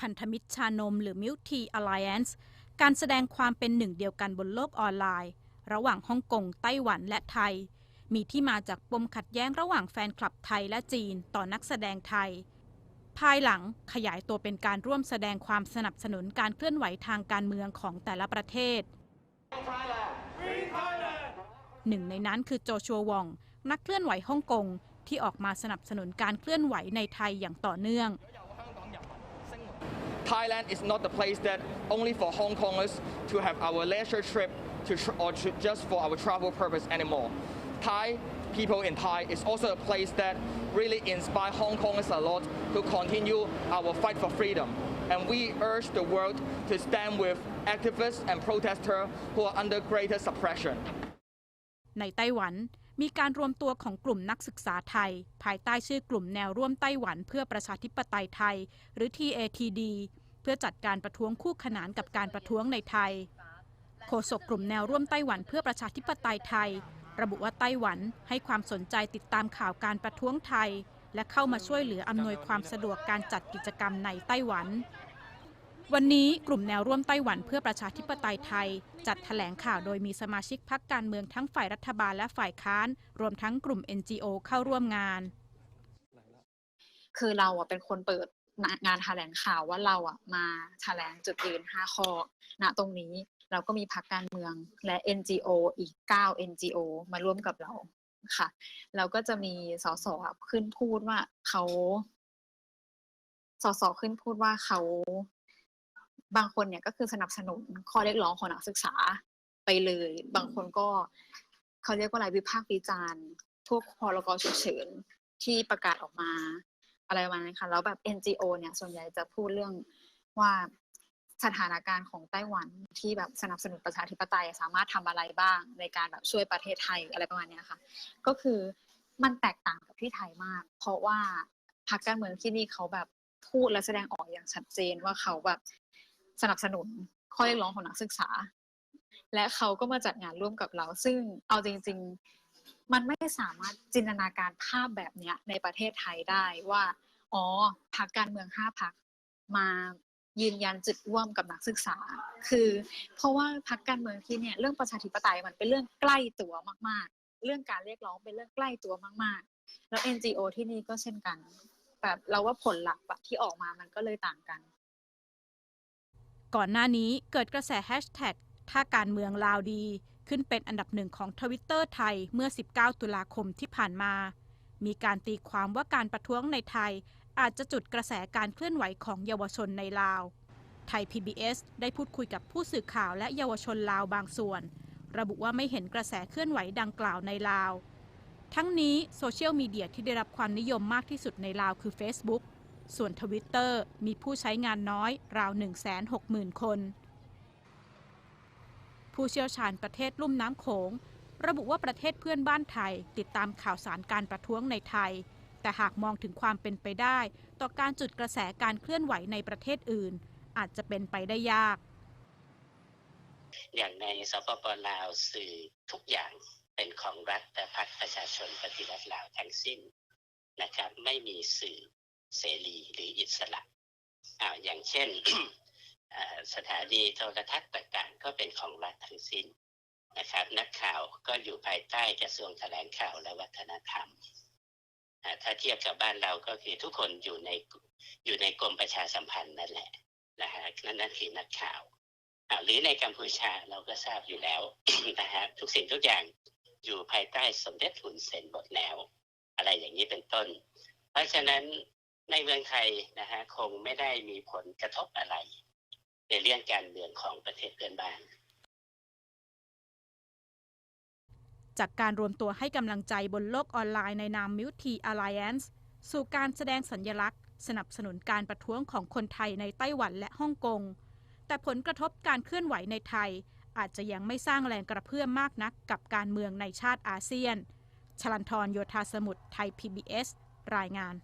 พันธมิตรชานม หรือ Milk Tea Alliance การแสดงความเป็นหนึ่งเดียวกันบนโลกออนไลน์ ระหว่างฮ่องกง ไต้หวันและไทย มีที่มาจากปมขัดแย้งระหว่างแฟนคลับไทยและจีนต่อนักแสดงไทย ภายหลังขยายตัวเป็นการร่วมแสดงความสนับสนุนการเคลื่อนไหวทางการเมืองของแต่ละประเทศหนึ่งในนั้นคือโจชัววอง นักเคลื่อนไหวฮ่องกงที่ออกมาสนับสนุนการเคลื่อนไหวในไทยอย่างต่อเนื่อง Thailand is not the place that only for Hong Kongers to have our leisure trip to tr or to just for our travel purpose anymore. Thai people in Thai is also a place that really inspires Hong Kongers a lot to continue our fight for freedom. And we urge the world to stand with activists and protesters who are under greater suppression. ในไต้หวันมีการรวมตัวของกลุ่มนักศึกษาไทย TATD เพื่อจัดการประท้วงคู่ขนานกับการประท้วงในไทย โฆษกกลุ่มแนวร่วมไต้หวันเพื่อประชาธิปไตยไทย ระบุว่าไต้หวันให้ความสนใจติดตามข่าวการประท้วงไทย และเข้ามาช่วยเหลืออำนวยความสะดวกการจัดกิจกรรมในไต้หวัน วันนี้กลุ่มแนวร่วมไต้หวันเพื่อประชาธิปไตยไทย จัดแถลงข่าวโดยมีสมาชิกพักการเมืองทั้งฝ่ายรัฐบาลและฝ่ายค้าน รวมทั้งกลุ่ม NGO เข้าร่วมงานคือเราอะเป็นคนเปิด งานแถลงข่าวว่าเราอะมาแถลงจุดยืน5ข้อณตรงนี้เราก็มีพักการเมืองและ NGO อีก 9 NGO มาร่วมกับเราค่ะ เราก็จะมีสสขึ้นพูดว่าเขาสสขึ้นพูดว่าเขาบางคนเนี่ยก็คือสนับสนุนข้อเรียกร้องของนักศึกษาไปเลย บางคนก็เขาเรียกว่าอะไรวิพากษ์วิจารณ์พวกพรกฉุกเฉินที่ประกาศออกมา อะไรประมาณนี้ค่ะแล้วแบบ NGO เนี่ยส่วนใหญ่จะพูดเรื่องว่าสถานการณ์ของไต้หวันที่แบบสนับสนุนประชาธิปไตยสามารถทำอะไรบ้างในการแบบช่วยประเทศไทยอะไรประมาณนี้ค่ะ ก็คือมันแตกต่างกับที่ไทยมาก เพราะว่าพรรคการเมืองที่นี่เขาแบบพูดและแสดงออกอย่างชัดเจนว่าเขาแบบสนับสนุนข้อเรียกร้องของนักศึกษา และเขาก็มาจัดงานร่วมกับเรา ซึ่งเอาจริง ๆ มันไม่สามารถจินตนาการภาพแบบนี้ในประเทศไทยได้ว่า อ๋อพรรคการเมืองห้าพรรคมายืนยันจุดร่วมกับนักศึกษา คือ เพราะว่าพรรคการเมืองที่เนี่ยเรื่องประชาธิปไตยมันเป็นเรื่องใกล้ตัวมาก ๆ เรื่องการเรียกร้องเป็นเรื่องใกล้ตัวมาก ๆ แล้ว NGO ที่นี่ก็เช่นกัน แบบเราว่าผลลัพธ์ที่ออกมามันก็เลยต่างกัน ก่อนหน้านี้เกิดกระแสแฮชแท็กถ้าการเมืองลาวดี ขึ้นเป็นอันดับหนึ่งของทวิตเตอร์ไทยเมื่อ 19 ตุลาคมที่ผ่านมา มีการตีความว่าการประท้วงในไทย อาจจะจุดกระแสการเคลื่อนไหวของเยาวชนในลาว ไทย PBS ได้พูดคุยกับผู้สื่อข่าวและเยาวชนลาวบางส่วน ระบุว่าไม่เห็นกระแสเคลื่อนไหวดังกล่าวในลาว ทั้งนี้โซเชียลมีเดียที่ได้รับความนิยมมากที่สุดในลาวคือ Facebook ส่วนทวิตเตอร์มีผู้ใช้งานน้อยราว160,000 คน ผู้เชี่ยวชาญประเทศลุ่มน้ำโขง ระบุว่าประเทศเพื่อนบ้านไทย ติดตามข่าวสารการประท้วงในไทย แต่หากมองถึงความเป็นไปได้ ต่อการจุดกระแสการเคลื่อนไหวในประเทศอื่น อาจจะเป็นไปได้ยาก อย่างในสปปลาวสื่อทุกอย่างเป็นของรัฐและพรรคประชาชนปฏิรัติลาวทั้งสิ้นนะครับไม่มีสื่อเสรีหรืออิสระอ่าอย่างเช่นสถานีโทรทัศน์ต่างๆ ก็เป็นของรัฐทั้งสิ้น นะครับนักข่าวก็อยู่ภายใต้กระทรวงแถลงข่าวและวัฒนธรรม ถ้าเทียบกับบ้านเราก็คือทุกคนอยู่ในอยู่ในกรมประชาสัมพันธ์นั่นแหละนะฮะนั่นนั่นคือนักข่าวหรือในกัมพูชาเราก็ทราบอยู่แล้วนะฮะทุกสิ่งทุกอย่างอยู่ภายใต้สมเด็จทุนเซนบทแนวอะไรอย่างนี้เป็นต้น เพราะฉะนั้นในเมืองไทยนะฮะคงไม่ได้มีผลกระทบอะไร ในเรื่องการเมืองของประเทศเพื่อนบ้าน จากการรวมตัวให้กำลังใจบนโลกออนไลน์ในนาม Milk Tea Alliance สู่การแสดงสัญญลักษณ์ สนับสนุนการประท้วงของคนไทยในไต้หวันและฮ่องกง แต่ผลกระทบการเคลื่อนไหวในไทย อาจจะยังไม่สร้างแรงกระเพื่อมมากนักกับการเมืองในชาติอาเซียน ชลันทรโยธาสมุทรไทย PBS รายงาน